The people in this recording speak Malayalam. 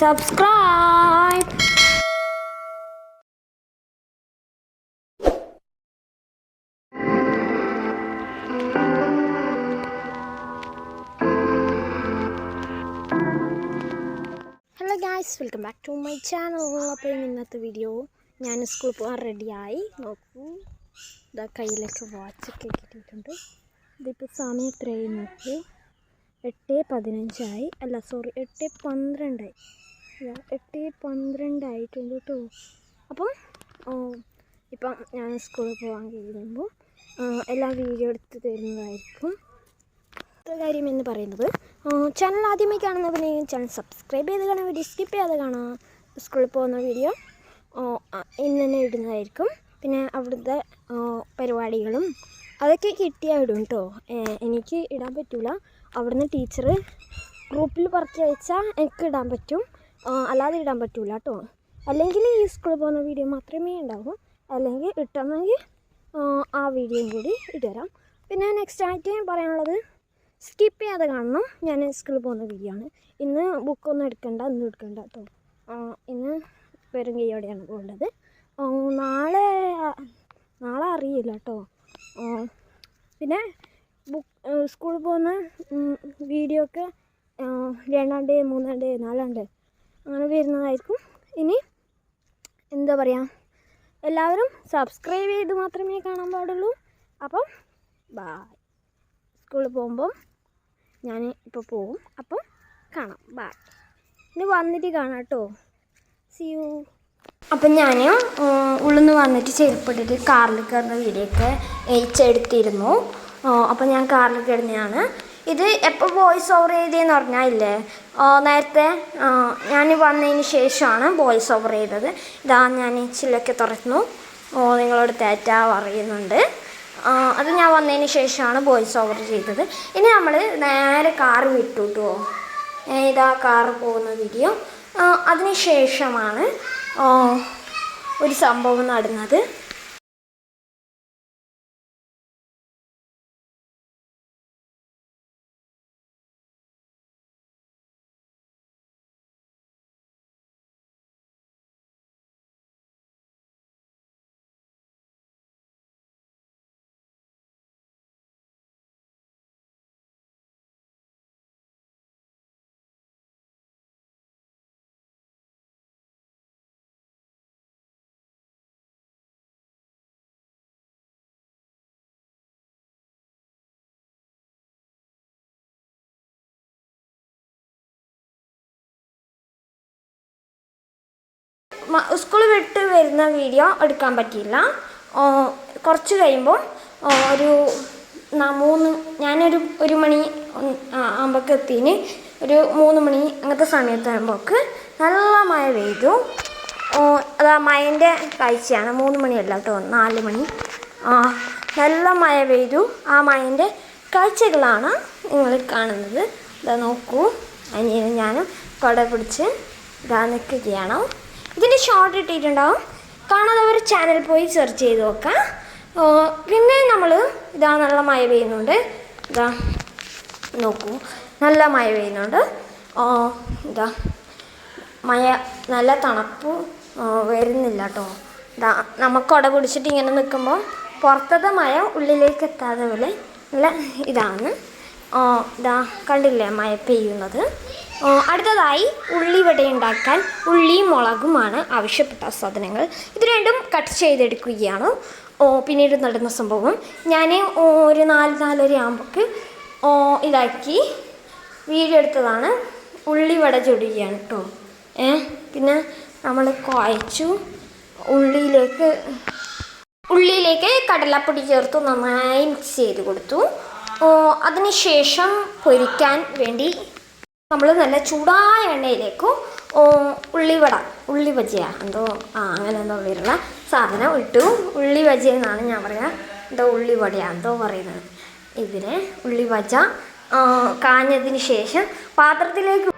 subscribe. Guys welcome back to my channel അപ്പോൾ ഇന്നത്തെ വീഡിയോ ഞാൻ സ്കൂളിൽ പോകാൻ റെഡിയായി നോക്കൂ. ഇതാ കയ്യിലൊക്കെ വാച്ചൊക്കെ കിട്ടിയിട്ടുണ്ട്. ഇതിപ്പോൾ സമയം എത്രയായി നോക്കൂ? എട്ട് പതിനഞ്ചായി. അല്ല സോറി എട്ട് പന്ത്രണ്ടായി. എട്ട് പന്ത്രണ്ടായിട്ടുണ്ട് കേട്ടോ അപ്പം ഓ ഇപ്പം ഞാൻ സ്കൂളിൽ പോകാൻ കഴിയുമ്പോൾ എല്ലാം വീഡിയോ എടുത്ത് തരുന്നതായിരിക്കും. കാര്യം എന്ന് പറയുന്നത് ചാനൽ ആദ്യമായി കാണുന്നവരെയും ചാനൽ സബ്സ്ക്രൈബ് ചെയ്ത് കാണാൻ വീഡിയോ സ്കിപ്പ് ചെയ്യാതെ കാണാം സ്കൂളിൽ പോകുന്ന വീഡിയോ ഇന്ന് തന്നെ ഇടുന്നതായിരിക്കും. പിന്നെ അവിടുത്തെ പരിപാടികളും അതൊക്കെ കിട്ടിയാൽ ഇടും കേട്ടോ എനിക്ക് ഇടാൻ പറ്റില്ല അവിടുന്ന് ടീച്ചർ ഗ്രൂപ്പിൽ പറക്കി അയച്ചാൽ എനിക്ക് ഇടാൻ പറ്റും. അല്ലാതെ ഇടാൻ പറ്റില്ല കേട്ടോ അല്ലെങ്കിൽ ഈ സ്കൂളിൽ പോകുന്ന വീഡിയോ മാത്രമേ ഉണ്ടാവൂ. അല്ലെങ്കിൽ ഇട്ടെന്നെങ്കിൽ ആ വീഡിയോയും കൂടി ഇട്ടുതരാം പിന്നെ നെക്സ്റ്റ് ആയിട്ട് പറയാനുള്ളത് സ്കിപ്പ് ചെയ്യാതെ കാണണം. ഞാൻ സ്കൂളിൽ പോകുന്ന വീഡിയോ ആണ്. ഇന്ന് ബുക്കൊന്നും എടുക്കണ്ട ഒന്നും എടുക്കണ്ട കേട്ടോ ഇന്ന് വെറും കൈയോടെയാണ് പോകേണ്ടത്. നാളെ നാളെ അറിയില്ല കേട്ടോ പിന്നെ ബുക്ക് സ്കൂളിൽ പോകുന്ന വീഡിയോ ഒക്കെ രണ്ടാം ഡേ മൂന്നാം ഡേ നാലാം ഡേ അങ്ങനെ വരുന്നതായിരിക്കും. ഇനി എന്താ പറയുക എല്ലാവരും സബ്സ്ക്രൈബ് ചെയ്ത് മാത്രമേ കാണാൻ പാടുള്ളൂ. അപ്പം ബായ് സ്കൂളിൽ പോകുമ്പം ഞാൻ ഇപ്പോൾ പോകും. അപ്പം കാണാം. ബായ് ഇനി വന്നിട്ട് കാണാം കേട്ടോ സി യു അപ്പം ഞാൻ ഉള്ളിന്ന് വന്നിട്ട് ചെരുപ്പിട്ടിട്ട് കാറിൽ കയറുന്ന വീഡിയോ ഒക്കെ ഏച്ചെടുത്തിരുന്നു അപ്പം ഞാൻ കാറിൽ കയറുന്നതാണ്. ഇത് എപ്പോൾ വോയിസ് ഓവർ ചെയ്തതെന്ന് പറഞ്ഞാൽ ഇല്ലേ നേരത്തെ ഞാൻ വന്നതിന് ശേഷമാണ് വോയിസ് ഓവർ ചെയ്തത്. ഇതാ ഞാൻ ചില്ലൊക്കെ തുറന്നു. ഓ നിങ്ങളോട് തേറ്റ പറയുന്നുണ്ട്. അത് ഞാൻ വന്നതിന് ശേഷമാണ് വോയിസ് ഓവർ ചെയ്തത്. ഇനി നമ്മൾ നേരെ കാറ് വിട്ടു കേട്ടോ ഇതാ കാറ് പോകുന്ന വീഡിയോ അതിന് ശേഷമാണ് ഒരു സംഭവം നടന്നത്. സ്കൂൾ വിട്ട് വരുന്ന വീഡിയോ എടുക്കാൻ പറ്റിയില്ല. കുറച്ച് കഴിയുമ്പോൾ ഒരു മൂന്ന് ഞാനൊരു ഒരു മണി ആകുമ്പോഴേക്ക് എത്തിന്. ഒരു മൂന്ന് മണി അങ്ങനത്തെ സമയത്താകുമ്പോൾക്ക് നല്ല മഴ പെയ്തു. അതാ മഴന്റെ കാഴ്ചയാണ്. മൂന്ന് മണിയല്ല കേട്ടോ നാല് മണി. ആ നല്ല മഴ പെയ്തു. ആ മഴന്റെ കാഴ്ചകളാണ് നിങ്ങൾ കാണുന്നത്. ഇതാ നോക്കൂ. അനിയനും ഞാനും കുട പിടിച്ച് ഇതാ നിൽക്കുകയാണ്. ഇതിന്റെ ഷോർട്ട് ഇട്ടിട്ടുണ്ടാവും. കാണാത്തവർ ചാനൽ പോയി സെർച്ച് ചെയ്ത് നോക്കാം. പിന്നെ നമ്മൾ ഇതാ നല്ല മഴ പെയ്യുന്നുണ്ട്. ഇതാ നോക്കൂ. നല്ല മഴ പെയ്യുന്നുണ്ട്. ഇതാ. മഴ നല്ല തണുപ്പ് വരുന്നില്ല കേട്ടോ ഇതാ നമുക്ക് കുട പിടിച്ചിട്ട് ഇങ്ങനെ നിൽക്കുമ്പോൾ പുറത്തത്തെ മഴ ഉള്ളിലേക്ക് എത്താതെ പോലെ നല്ല ഇതാണ്. ഇതാ കണ്ടില്ലേ മഴ പെയ്യുന്നത്? അടുത്തതായി ഉള്ളിവട ഉണ്ടാക്കാൻ ഉള്ളിയും മുളകുമാണ് ആവശ്യപ്പെട്ട സാധനങ്ങൾ. ഇത് രണ്ടും കട്ട് ചെയ്തെടുക്കുകയാണ്. പിന്നീട് നടന്ന സംഭവം. ഞാൻ ഒരു നാല് നാലര ആകുമ്പോൾക്ക് ഇതാക്കി വീഡിയോ എടുത്തതാണ്. ഉള്ളിവട ചുടുകയാണ് കേട്ടോ ഏ പിന്നെ നമ്മൾ കുഴച്ചു. ഉള്ളിയിലേക്ക് ഉള്ളിയിലേക്ക് കടലപ്പൊടി ചേർത്ത് നന്നായി മിക്സ് ചെയ്ത് കൊടുത്തു. അതിനുശേഷം പൊരിക്കാൻ വേണ്ടി നമ്മൾ നല്ല ചൂടായ എണ്ണയിലേക്ക് ഉള്ളിവട ഉള്ളി ബജിയ എന്തോ ആ അങ്ങനെ എന്തോ വരുന്ന സാധനം ഇട്ടു. ഉള്ളി ബജി എന്നാണ് ഞാൻ പറയുക എന്തോ ഉള്ളിവടയാ എന്തോ പറയുന്നത്. ഇതിനെ ഉള്ളി ആ, കാഞ്ഞതിന് ശേഷം പാത്രത്തിലേക്ക്